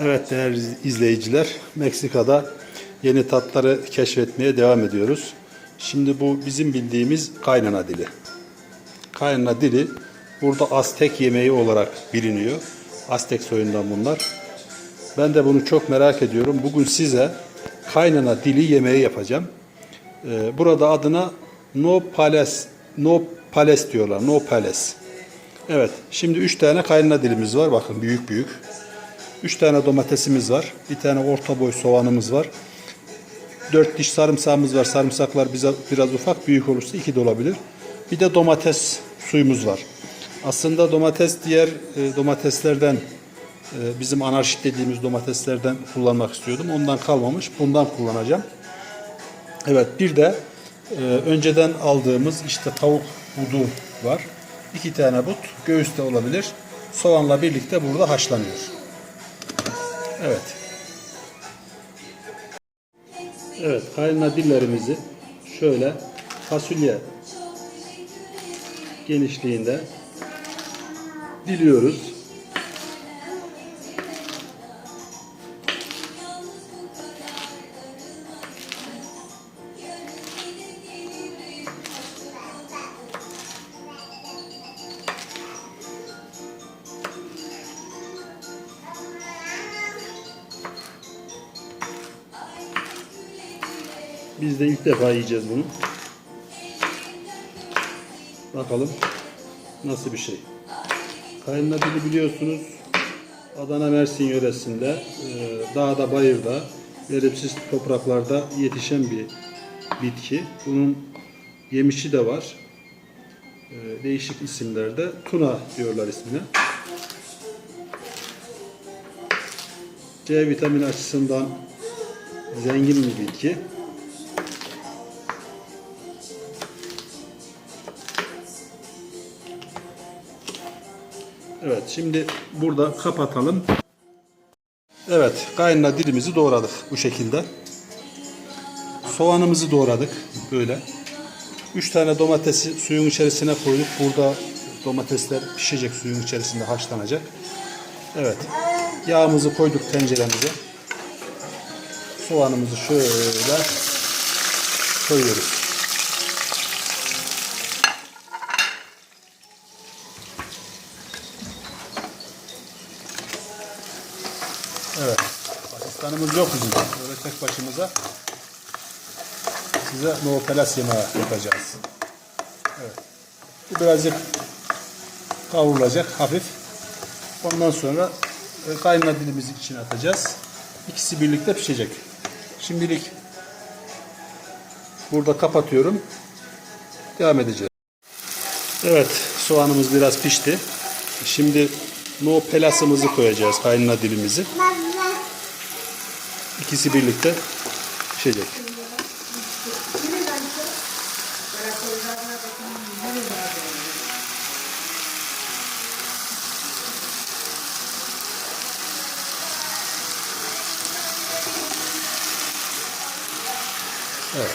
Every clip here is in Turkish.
Evet değerli izleyiciler, Meksika'da yeni tatları keşfetmeye devam ediyoruz. Şimdi bu bizim bildiğimiz kaynana dili. Kaynana dili burada Aztek yemeği olarak biliniyor. Aztek soyundan bunlar. Ben de bunu çok merak ediyorum. Bugün size kaynana dili yemeği yapacağım. Ee, burada adına No Pales, No Pales diyorlar. No Pales. Evet, şimdi 3 tane kaynana dilimiz var. Bakın büyük büyük. 3 tane domatesimiz var. Bir tane orta boy soğanımız var. 4 diş sarımsağımız var. Sarımsaklar bize biraz ufak, büyük olursa 2 de olabilir. Bir de domates suyumuz var. Aslında domates diğer e, domateslerden e, bizim anarşit dediğimiz domateslerden kullanmak istiyordum. Ondan kalmamış. Bundan kullanacağım. Evet bir de e, önceden aldığımız işte tavuk budu var. İki tane but göğüste olabilir. Soğanla birlikte burada haşlanıyor. Evet. Evet kaynana dillerimizi şöyle fasulye genişliğinde diliyoruz. Biz de ilk defa yiyeceğiz bunu. Bakalım nasıl bir şey. Kayınla dili biliyorsunuz Adana Mersin yöresinde e, dağda bayırda verimsiz topraklarda yetişen bir bitki. Bunun yemişi de var. E, değişik isimlerde. Tuna diyorlar ismine. C vitamini açısından zengin bir bitki. Evet şimdi burada kapatalım. Evet kaynana dilimizi doğradık bu şekilde. Soğanımızı doğradık böyle. 3 tane domatesi suyun içerisine koyduk. Burada domatesler pişecek suyun içerisinde haşlanacak. Evet. Yağımızı koyduk tenceremize. Soğanımızı şöyle koyuyoruz. Evet. Asistanımız yok bizim. Böyle tek başımıza size no pelas yemeği yapacağız. Evet. Bu birazcık kavrulacak hafif. Ondan sonra e, kaynana dilimizi içine atacağız. İkisi birlikte pişecek. Şimdilik burada kapatıyorum. Devam edeceğiz. Evet, soğanımız biraz pişti. Şimdi no pelasımızı koyacağız, kaynana dilimizi. İkisi birlikte pişecek. Evet.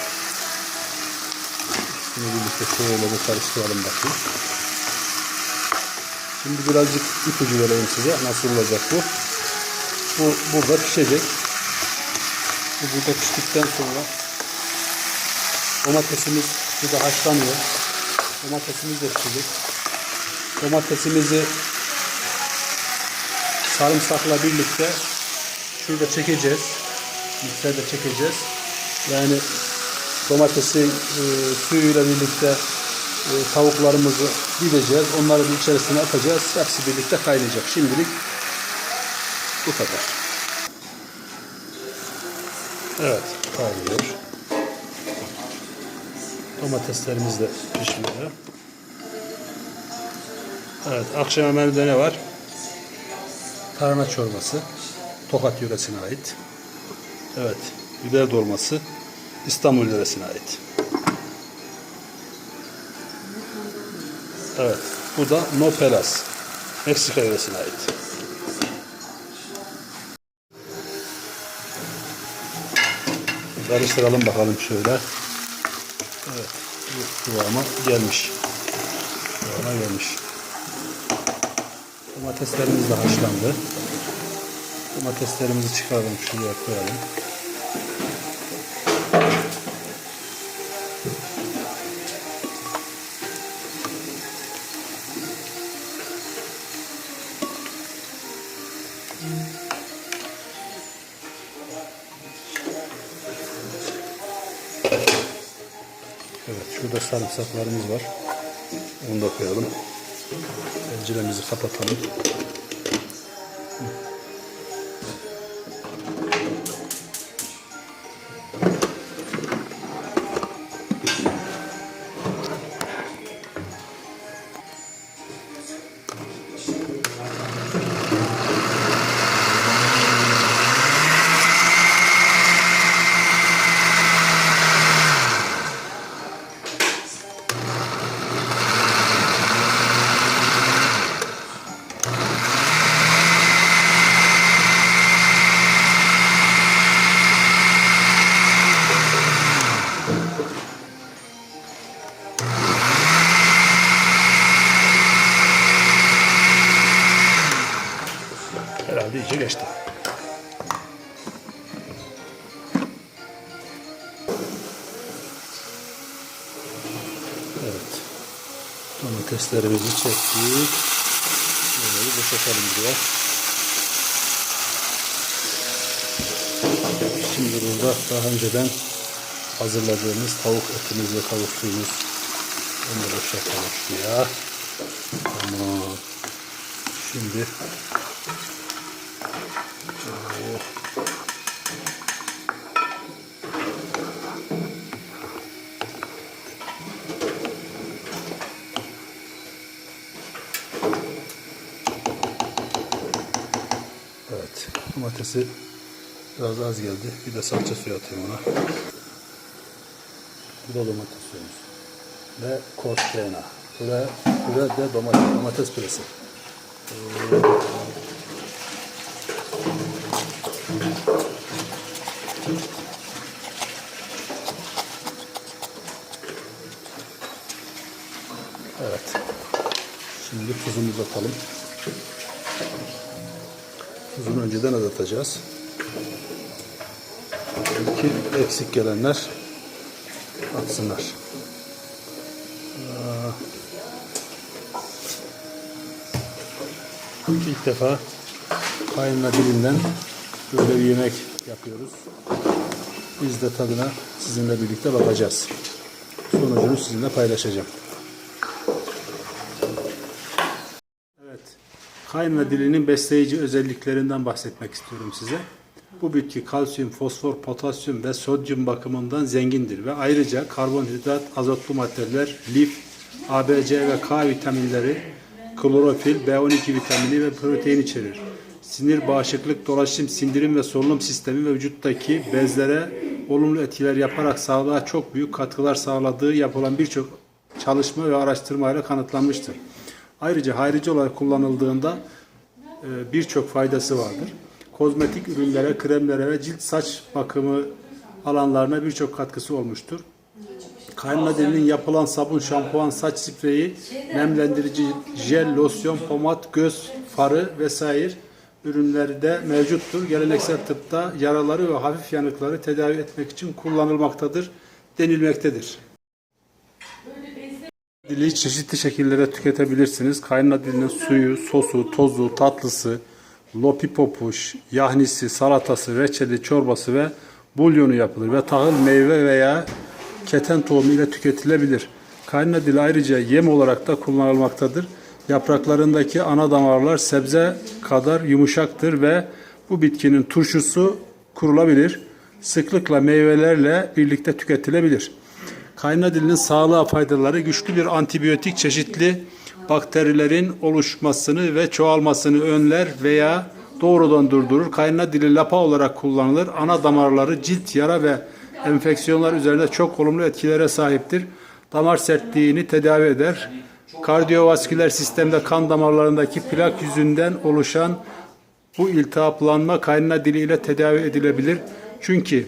Şimdi birlikte şöyle bir karıştıralım bakayım. Şimdi birazcık ipucu vereyim size. Nasıl olacak bu? Bu burada pişecek. Bu burada piştikten sonra domatesimiz burada haşlanıyor. Domatesimiz de pişecek. Domatesimizi sarımsakla birlikte şurada çekeceğiz. Mikserde çekeceğiz. Yani domatesi e, suyuyla birlikte e, tavuklarımızı dideceğiz. Onları bir içerisine atacağız. Hepsi birlikte kaynayacak. Şimdilik bu kadar. Evet, kaynıyor. Domateslerimiz de pişmiyor. Evet, akşama menüde ne var? Tarhana çorbası. Tokat yöresine ait. Evet, biber dolması. İstanbul yöresine ait. Evet, bu da No Pelas. Meksika yöresine ait. Karıştıralım bakalım şöyle. Evet, kıvama gelmiş. Kıvama gelmiş. Domateslerimiz de haşlandı. Domateslerimizi çıkaralım şuraya koyalım. Sarımsaklarımız var. Onu da koyalım. Tenceremizi kapatalım. Evet. Domateslerimizi çektik. Böyle boşaltalım biraz. Şimdi burada daha önceden hazırladığımız tavuk etimiz ve tavuk suyumuz. Onu boşaltalım şuraya. Tamam. Şimdi domatesi biraz az geldi. Bir de salça suyu atayım ona. Bu da domates suyumuz. Ve kostena. Püre, püre de domates, domates püresi. Evet. Şimdi tuzumuzu atalım. Tuzunu önceden azaltacağız. Ki eksik gelenler atsınlar. Aa, İlk defa kayınla dilinden böyle bir yemek yapıyoruz. Biz de tadına sizinle birlikte bakacağız. Sonucunu sizinle paylaşacağım. Evet. Kayınla dilinin besleyici özelliklerinden bahsetmek istiyorum size. Bu bitki kalsiyum, fosfor, potasyum ve sodyum bakımından zengindir ve ayrıca karbonhidrat, azotlu maddeler, lif, ABC ve K vitaminleri, klorofil, B12 vitamini ve protein içerir. Sinir, bağışıklık, dolaşım, sindirim ve solunum sistemi ve vücuttaki bezlere olumlu etkiler yaparak sağlığa çok büyük katkılar sağladığı yapılan birçok çalışma ve araştırmayla kanıtlanmıştır. Ayrıca hayrici olarak kullanıldığında e, birçok faydası vardır. Kozmetik ürünlere, kremlere ve cilt saç bakımı alanlarına birçok katkısı olmuştur. Kaynağı dilinin yapılan sabun, şampuan, saç spreyi, nemlendirici, jel, losyon, pomat, göz farı vesaire ürünleri de mevcuttur. Geleneksel tıpta yaraları ve hafif yanıkları tedavi etmek için kullanılmaktadır denilmektedir. Dili çeşitli şekillere tüketebilirsiniz. Kaynağı dilinin suyu, sosu, tozu, tatlısı, lopipopuş, yahnisi, salatası, reçeli, çorbası ve bulyonu yapılır ve tahıl, meyve veya keten tohumu ile tüketilebilir. Kaynağı dil ayrıca yem olarak da kullanılmaktadır. Yapraklarındaki ana damarlar sebze kadar yumuşaktır ve bu bitkinin turşusu kurulabilir. Sıklıkla meyvelerle birlikte tüketilebilir. Kaynağı dilinin sağlığa faydaları güçlü bir antibiyotik çeşitli bakterilerin oluşmasını ve çoğalmasını önler veya doğrudan durdurur. Kaynağı dili lapa olarak kullanılır. Ana damarları cilt, yara ve enfeksiyonlar üzerinde çok olumlu etkilere sahiptir. Damar sertliğini tedavi eder. Kardiyovasküler sistemde kan damarlarındaki plak yüzünden oluşan bu iltihaplanma kaynağı dili ile tedavi edilebilir. Çünkü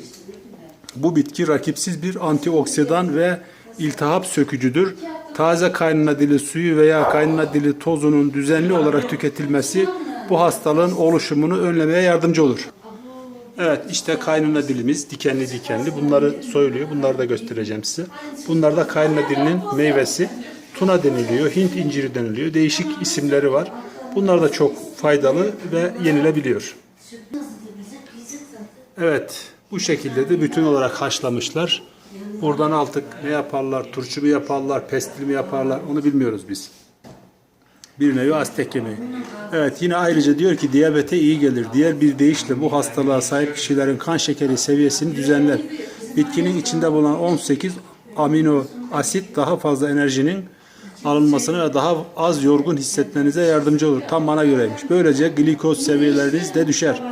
bu bitki rakipsiz bir antioksidan ve iltihap sökücüdür. Taze kaynana dili suyu veya kaynana dili tozunun düzenli olarak tüketilmesi bu hastalığın oluşumunu önlemeye yardımcı olur. Evet işte kaynana dilimiz dikenli dikenli bunları soyuluyor. Bunları da göstereceğim size. Bunlar da kaynana dilinin meyvesi. Tuna deniliyor, Hint inciri deniliyor. Değişik isimleri var. Bunlar da çok faydalı ve yenilebiliyor. Evet bu şekilde de bütün olarak haşlamışlar. Buradan artık ne yaparlar, turşu mu yaparlar, pestil mi yaparlar onu bilmiyoruz biz. Bir nevi Aztek yemeği. Evet yine ayrıca diyor ki diyabete iyi gelir. Diğer bir deyişle bu hastalığa sahip kişilerin kan şekeri seviyesini düzenler. Bitkinin içinde bulunan 18 amino asit daha fazla enerjinin alınmasına ve daha az yorgun hissetmenize yardımcı olur. Tam bana göreymiş. Böylece glikoz seviyeleriniz de düşer.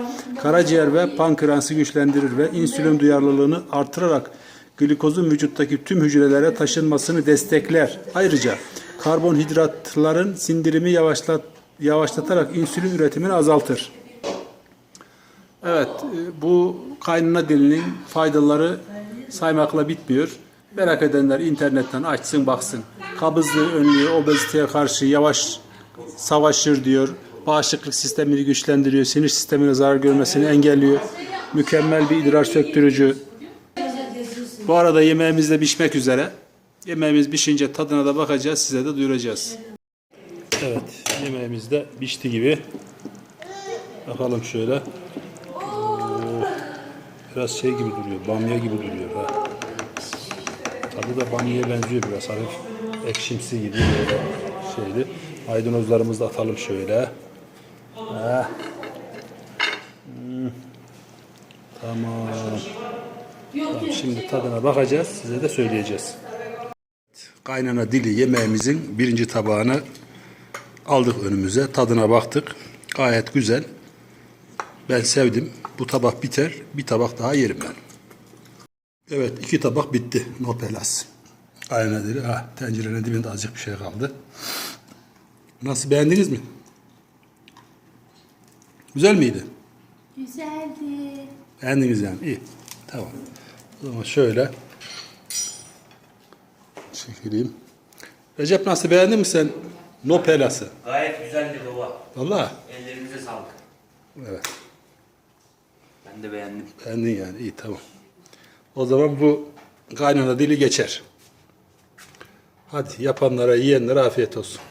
Karaciğer ve pankreası güçlendirir ve insülin duyarlılığını artırarak glikozun vücuttaki tüm hücrelere taşınmasını destekler. Ayrıca karbonhidratların sindirimi yavaşlat, yavaşlatarak insülin üretimini azaltır. Evet, e, bu kaynana dilinin faydaları saymakla bitmiyor. Merak edenler internetten açsın baksın. Kabızlığı önlüyor, obeziteye karşı yavaş savaşır diyor. Bağışıklık sistemini güçlendiriyor, sinir sistemine zarar görmesini engelliyor. Mükemmel bir idrar söktürücü. Bu arada yemeğimiz de pişmek üzere. Yemeğimiz pişince tadına da bakacağız, size de duyuracağız. Evet, yemeğimiz de pişti gibi. Bakalım şöyle. Biraz şey gibi duruyor, bamya gibi duruyor. Ha. Tadı da bamyaya benziyor biraz hafif ekşimsi gibi şeydi. Maydanozlarımızı da atalım şöyle. Şimdi tadına bakacağız, size de söyleyeceğiz. Kaynana dili yemeğimizin birinci tabağını aldık önümüze. Tadına baktık. Gayet güzel. Ben sevdim. Bu tabak biter. Bir tabak daha yerim ben. Evet iki tabak bitti. No pelas. Aynen dedi. Ha, tencerenin dibinde azıcık bir şey kaldı. Nasıl beğendiniz mi? Güzel miydi? Güzeldi. Beğendiniz yani. İyi. Tamam. O zaman şöyle çekileyim. Recep nasıl beğendin mi sen? No pelası. Gayet güzeldi baba. Vallahi. Ellerinize sağlık. Evet. Ben de beğendim. Beğendin yani. İyi tamam. O zaman bu kaynana dili geçer. Hadi yapanlara, yiyenlere afiyet olsun.